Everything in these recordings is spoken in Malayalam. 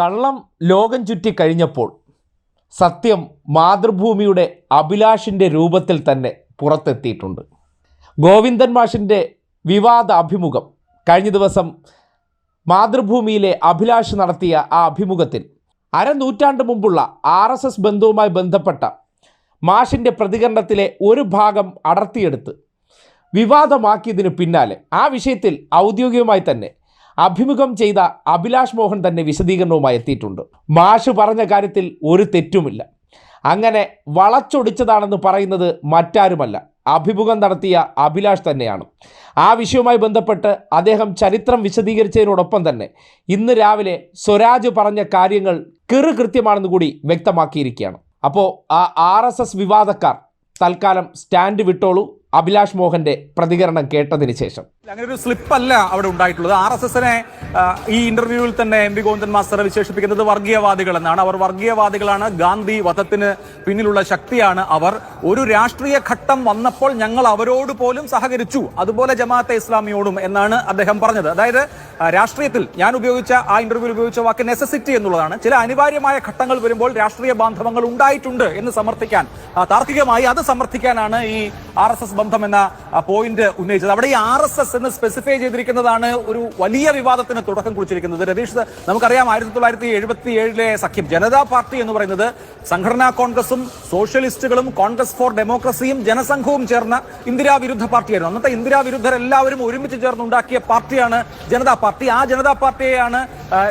കള്ളം ലോകം ചുറ്റി കഴിഞ്ഞപ്പോൾ സത്യം മാതൃഭൂമിയുടെ അഭിലാഷിന്റെ രൂപത്തിൽ തന്നെ പുറത്തെത്തിയിട്ടുണ്ട്. ഗോവിന്ദൻ മാഷിന്റെ വിവാദ അഭിമുഖം കഴിഞ്ഞ ദിവസം മാതൃഭൂമിയിലെ അഭിലാഷ് നടത്തിയ ആ അഭിമുഖത്തിൽ അരനൂറ്റാണ്ട് മുമ്പുള്ള ആർ എസ് എസ് ബന്ധവുമായി ബന്ധപ്പെട്ട മാഷിന്റെ പ്രതികരണത്തിലെ ഒരു ഭാഗം അടർത്തിയെടുത്ത് വിവാദമാക്കിയതിന് പിന്നാലെ ആ വിഷയത്തിൽ ഔദ്യോഗികമായി തന്നെ അഭിമുഖം ചെയ്ത അഭിലാഷ് മോഹൻ തന്നെ വിശദീകരണവുമായി എത്തിയിട്ടുണ്ട്. മാഷ് പറഞ്ഞ കാര്യത്തിൽ ഒരു തെറ്റുമില്ല. അങ്ങനെ വളച്ചൊടിച്ചതാണെന്ന് പറയുന്നത് മറ്റാരുമല്ല. അഭിമുഖം നടത്തിയ അഭിലാഷ് തന്നെയാണ്. ആ വിഷയവുമായി ബന്ധപ്പെട്ട് അദ്ദേഹം ചരിത്രം വിശദീകരിച്ചതിനോടൊപ്പം തന്നെ ഇന്ന് രാവിലെ സ്വരാജ് പറഞ്ഞ കാര്യങ്ങൾ കെറു കൃത്യമാണെന്ന് കൂടി വ്യക്തമാക്കിയിരിക്കുകയാണ്. അപ്പോൾ ആ ആർ എസ് എസ് വിവാദക്കാർ തൽക്കാലം സ്റ്റാൻഡ് വിട്ടോളൂ. അഭിലാഷ് മോഹന്റെ പ്രതികരണം കേട്ടതിന് ശേഷം. അങ്ങനെ ഒരു സ്ലിപ്പ് അല്ല അവിടെ ഉണ്ടായിട്ടുള്ളത്. ആർ എസ് എസിനെ ഈ ഇന്റർവ്യൂവിൽ തന്നെ എം വി ഗോവിന്ദൻ മാസ്റ്റർ വിശേഷിപ്പിക്കുന്നത് വർഗീയവാദികൾ എന്നാണ്. അവർ വർഗീയവാദികളാണ്. ഗാന്ധി വധത്തിന് പിന്നിലുള്ള ശക്തിയാണ് അവർ. ഒരു രാഷ്ട്രീയ ഘട്ടം വന്നപ്പോൾ ഞങ്ങൾ അവരോട് പോലും സഹകരിച്ചു. അതുപോലെ ജമാഅത്തെ ഇസ്ലാമിയോടും എന്നാണ് അദ്ദേഹം പറഞ്ഞത്. അതായത് രാഷ്ട്രീയത്തിൽ ഞാൻ ഉപയോഗിച്ച ആ ഇന്റർവ്യൂവിൽ ഉപയോഗിച്ച വാക്ക് നെസസിറ്റി എന്നുള്ളതാണ്. ചില അനിവാര്യമായ ഘട്ടങ്ങൾ വരുമ്പോൾ രാഷ്ട്രീയ ബാന്ധവങ്ങൾ ഉണ്ടായിട്ടുണ്ട് എന്ന് സമർത്ഥിക്കാൻ താർക്കികമായി അത് സമർത്ഥിക്കാനാണ് ഈ ആർ ബന്ധം എന്ന പോയിന്റ് ഉന്നയിച്ചത്. അവിടെ ഈ ആർ എസ് എസ് എന്ന് സ്പെസിഫൈ ചെയ്തിരിക്കുന്നതാണ് ഒരു വലിയ വിവാദത്തിന് തുടക്കം കുറിച്ചിരിക്കുന്നത്. രതീഷ് നമുക്കറിയാം ആയിരത്തി തൊള്ളായിരത്തി എഴുപത്തി ഏഴിലെ സഖ്യം. ജനതാ പാർട്ടി എന്ന് പറയുന്നത് സംഘടനാ കോൺഗ്രസും സോഷ്യലിസ്റ്റുകളും കോൺഗ്രസ് ഫോർ ഡെമോക്രസിയും ജനസംഘവും ചേർന്ന ഇന്ദിരാ വിരുദ്ധ പാർട്ടിയായിരുന്നു. അന്നത്തെ ഇന്ദിരാ വിരുദ്ധരെല്ലാവരും ഒരുമിച്ച് ചേർന്ന് ഉണ്ടാക്കിയ പാർട്ടിയാണ് ജനതാ പാർട്ടി. ആ ജനതാ പാർട്ടിയെയാണ്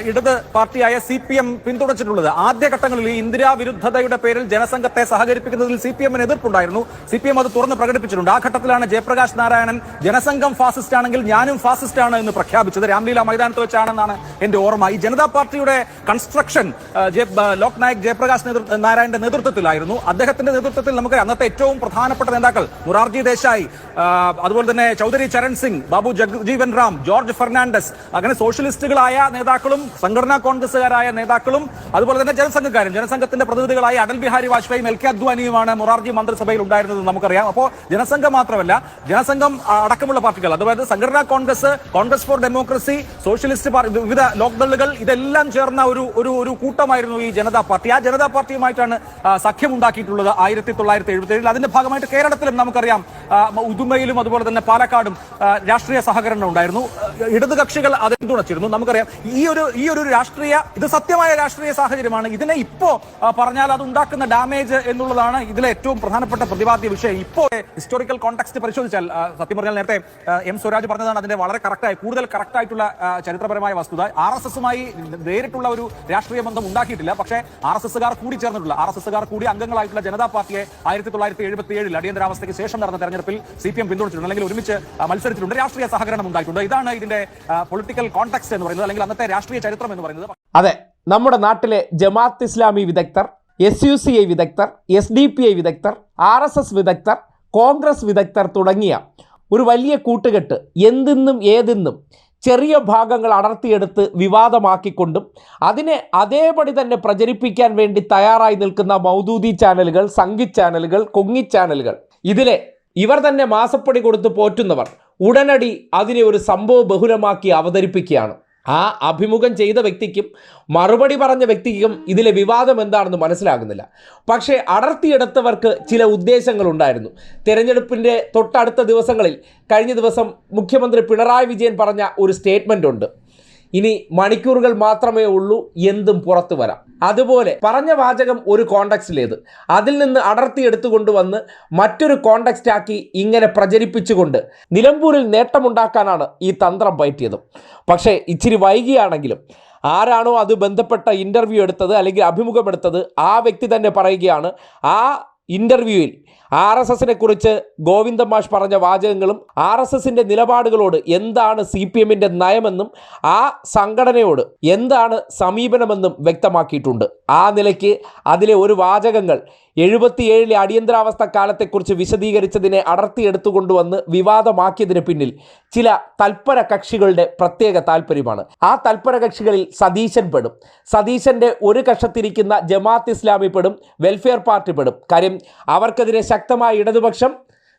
ഇടത് പാർട്ടിയായ സി പി എം പിന്തുണച്ചിട്ടുള്ളത്. ആദ്യഘട്ടങ്ങളിൽ ഇന്ദിരാ വിരുദ്ധതയുടെ പേരിൽ ജനസംഘത്തെ സഹകരിപ്പിക്കുന്നതിൽ സി പി എമ്മിന് എതിർപ്പുണ്ടായിരുന്നു. സി പി എം അത് തുറന്ന് പ്രകടിപ്പിച്ചിട്ടുണ്ട്. ആ ഘട്ടത്തിലാണ് ജയപ്രകാശ് നാരായണൻ ജനസംഘം ഫാസിസ്റ്റ് ആണെങ്കിൽ ഞാനും ഫാസിസ്റ്റ് ആണ് എന്ന് പ്രഖ്യാപിച്ചത്. രാംലീല മൈതാനത്ത് വെച്ചാണെന്നാണ് എന്റെ ഓർമ്മ. ഈ ജനതാ പാർട്ടിയുടെ കൺസ്ട്രക്ഷൻ ലോക്നായക് ജയപ്രകാശ് നാരായണന്റെ നേതൃത്വത്തിലായിരുന്നു. അദ്ദേഹത്തിന്റെ നേതൃത്വത്തിൽ നമുക്ക് അന്നത്തെ ഏറ്റവും പ്രധാനപ്പെട്ട നേതാക്കൾ മുറാർജി ദേശായി അതുപോലെ തന്നെ ചൗധരി ചരൺ സിംഗ് ബാബു ജഗ്ജീവൻ റാം ജോർജ് ഫെർണാണ്ടസ് അങ്ങനെ സോഷ്യലിസ്റ്റുകളായ നേതാക്കളും സംഘടനാ കോൺഗ്രസുകാരായ നേതാക്കളും അതുപോലെ തന്നെ ജനസംഘക്കാരും ജനസംഘത്തിന്റെ പ്രതിനിധികളായ അടൽ ബിഹാരി വാജ്പേയും എൽ കെ അദ്വാനിയുമാണ് മൊറാർജി മന്ത്രിസഭയിൽ ഉണ്ടായിരുന്നത് നമുക്കറിയാം. അപ്പോൾ ജനസംഘം മാത്രമല്ല ജനസംഘം അടക്കമുള്ള പാർട്ടികൾ അതായത് സംഘടനാ Congress Congress for democracy socialist party വിവിധ ലോക്ദളുകൾ ഇതെല്ലാം ചേർന്ന ഒരു ഒരു ഒരു കൂട്ടമായിരുന്നു ഈ ജനതാ പാർട്ടി. ആ ജനതാ പാർട്ടിയുമായിട്ടാണ് സഖ്യം ഉണ്ടാക്കിയിട്ടുള്ളത് ആയിരത്തി തൊള്ളായിരത്തി എഴുപത്തി ഏഴിൽ അതിന്റെ ഭാഗമായിട്ട് കേരളത്തിലും നമുക്കറിയാം ഉദുമയിലും അതുപോലെ തന്നെ പാലക്കാടും രാഷ്ട്രീയ സഹകരണം ഉണ്ടായിരുന്നു. ഇടതുകക്ഷികൾ ഇടത് കക്ഷികൾ പിന്തുണച്ചിരുന്നു നമുക്കറിയാം ഈ ഒരു ഈ ഒരു രാഷ്ട്രീയ ഇത് സത്യമായ രാഷ്ട്രീയ സാഹചര്യമാണ്. ഇതിനെ ഇപ്പോ പറഞ്ഞാൽ അത് ഉണ്ടാക്കുന്ന ഡാമേജ് എന്നുള്ളതാണ് ഇതിലെ ഏറ്റവും പ്രധാനപ്പെട്ട പ്രതിപാദ്യ വിഷയം. ഇപ്പോ ഹിസ്റ്റോറിക്കൽ കോൺടെക്സ്റ്റ് പരിശോധിച്ചാൽ സത്യം പറഞ്ഞാൽ നേരത്തെ എം സ്വരാജ് പറഞ്ഞതാണ് അതിന്റെ വളരെ കറക്റ്റായി കൂടുതൽ കറക്റ്റ് ആയിട്ടുള്ള ചരിത്രപരമായ വസ്തുത. ആർ എസ് എസുമായി നേരിട്ടുള്ള ഒരു രാഷ്ട്രീയ ബന്ധം ഉണ്ടാക്കിയിട്ടില്ല. പക്ഷേ ആർ എസ് എസുകാർ കൂടി ചേർന്നിട്ടുള്ള ആർ എസ് എസുകാർ കൂടി അംഗങ്ങളായിട്ടുള്ള ജനതാ പാർട്ടിയെ ആയിരത്തി തൊള്ളായിരത്തി എഴുപത്തി ഏഴിൽ അടിയന്തരാവസ്ഥയ്ക്ക് ശേഷം നടന്ന തെരഞ്ഞെടുപ്പിൽ സി പി എം പിന്തുണച്ചിട്ടുണ്ട് അല്ലെങ്കിൽ ഒരുമിച്ച് മത്സരിച്ചിട്ടുണ്ട്. രാഷ്ട്രീയ സഹകരണം ഉണ്ടായിട്ടുണ്ട്. ഇതാണ് ഇതിന്റെ പൊളിറ്റിക്കൽ കോൺടാക്സ് എന്ന് പറയുന്നത്. അല്ലെങ്കിൽ അന്നത്തെ രാഷ്ട്രീയ ചരിത്രം എന്ന് പറയുന്നത് അതെ നമ്മുടെ നാട്ടിലെ ജമാഅത്ത് ഇസ്ലാമി വിദഗ്ധർ എസ് യു സി ഐ വിദഗ്ധർ എസ് ഡി പി ഐ വിദഗ്ധർ ആർ എസ് എസ് വിദഗ്ധർ കോൺഗ്രസ് വിദഗ്ധർ തുടങ്ങിയ ഒരു വലിയ കൂട്ടുകെട്ട് എന്തിന്നും ഏതിന്നും ചെറിയ ഭാഗങ്ങൾ അടർത്തിയെടുത്ത് വിവാദമാക്കിക്കൊണ്ടും അതിനെ അതേപടി തന്നെ പ്രചരിപ്പിക്കാൻ വേണ്ടി തയ്യാറായി നിൽക്കുന്ന മൗദൂദി ചാനലുകൾ സംഗി ചാനലുകൾ കൊങ്ങി ചാനലുകൾ. ഇതിലെ ഇവർ തന്നെ മാസപ്പടി കൊടുത്ത് പോറ്റുന്നവർ ഉടനടി അതിനെ ഒരു സംഭവ ബഹുലമാക്കി അവതരിപ്പിക്കുകയാണ്. ആ അഭിമുഖം ചെയ്ത വ്യക്തിക്കും മറുപടി പറഞ്ഞ വ്യക്തിക്കും ഇതിലെ വിവാദം എന്താണെന്ന് മനസ്സിലാകുന്നില്ല. പക്ഷേ അടർത്തിയെടുത്തവർക്ക് ചില ഉദ്ദേശങ്ങളുണ്ടായിരുന്നു. തെരഞ്ഞെടുപ്പിന്റെ തൊട്ടടുത്ത ദിവസങ്ങളിൽ കഴിഞ്ഞ ദിവസം മുഖ്യമന്ത്രി പിണറായി വിജയൻ പറഞ്ഞ ഒരു സ്റ്റേറ്റ്മെന്റ് ഉണ്ട്. ഇനി മണിക്കൂറുകൾ മാത്രമേ ഉള്ളൂ എന്തും പുറത്തു വരാം. അതുപോലെ പറഞ്ഞ വാചകം ഒരു കോണ്ടക്സ്റ്റിലേത്. അതിൽ നിന്ന് അടർത്തി കൊണ്ടുവന്ന് മറ്റൊരു കോണ്ടക്സ്റ്റ് ആക്കി ഇങ്ങനെ പ്രചരിപ്പിച്ചുകൊണ്ട് നിലമ്പൂരിൽ നേട്ടമുണ്ടാക്കാനാണ് ഈ തന്ത്രം പയറ്റിയത് പക്ഷേ ഇച്ചിരി വൈകിയാണെങ്കിലും ആരാണോ അത് ബന്ധപ്പെട്ട ഇന്റർവ്യൂ എടുത്തത് അല്ലെങ്കിൽ അഭിമുഖമെടുത്തത് ആ വ്യക്തി തന്നെ പറയുകയാണ് ആ ഇന്റർവ്യൂവിൽ ആർ എസ് എസിനെ കുറിച്ച് ഗോവിന്ദ മാഷ് പറഞ്ഞ വാചകങ്ങളും ആർ എസ് എസിന്റെ നിലപാടുകളോട് എന്താണ് സി പി എമ്മിന്റെ നയമെന്നും ആ സംഘടനയോട് എന്താണ് സമീപനമെന്നും വ്യക്തമാക്കിയിട്ടുണ്ട്. ആ നിലയ്ക്ക് അതിലെ ഒരു വാചകങ്ങൾ എഴുപത്തിയേഴിലെ അടിയന്തരാവസ്ഥ കാലത്തെക്കുറിച്ച് വിശദീകരിച്ചതിനെ അടർത്തിയെടുത്തുകൊണ്ടുവന്ന് വിവാദമാക്കിയതിന് പിന്നിൽ ചില തൽപര കക്ഷികളുടെ പ്രത്യേക താല്പര്യമാണ് ആ തൽപര കക്ഷികളിൽ സതീശൻ പെടും സതീശന്റെ ഒരു കക്ഷത്തിരിക്കുന്ന ജമാഅത്ത് ഇസ്ലാമി പെടും വെൽഫെയർ പാർട്ടി പെടും. കാര്യം അവർക്കെതിരെ ശക്തമായ ഇടതുപക്ഷം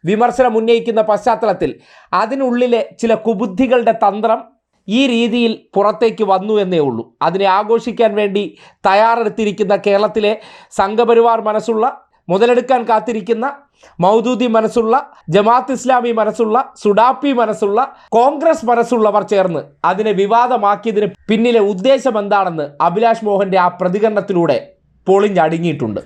വിമർശനം ഉന്നയിക്കുന്ന പശ്ചാത്തലത്തിൽ അതിനുള്ളിലെ ചില കുബുദ്ധികളുടെ തന്ത്രം ഈ രീതിയിൽ പുറത്തേക്ക് വന്നു എന്നേ ഉള്ളൂ. അതിനെ ആഘോഷിക്കാൻ വേണ്ടി തയ്യാറെടുത്തിരിക്കുന്ന കേരളത്തിലെ സംഘപരിവാർ മനസ്സുള്ള മുതലെടുക്കാൻ കാത്തിരിക്കുന്ന മൗദൂദി മനസ്സുള്ള ജമാഅത്ത് ഇസ്ലാമി മനസ്സുള്ള സുഡാപ്പി മനസ്സുള്ള കോൺഗ്രസ് മനസ്സുള്ളവർ ചേർന്ന് അതിനെ വിവാദമാക്കിയതിന് പിന്നിലെ ഉദ്ദേശം എന്താണെന്ന് അഭിലാഷ് മോഹന്റെ ആ പ്രതികരണത്തിലൂടെ പൊളിഞ്ഞടുങ്ങിയിട്ടുണ്ട്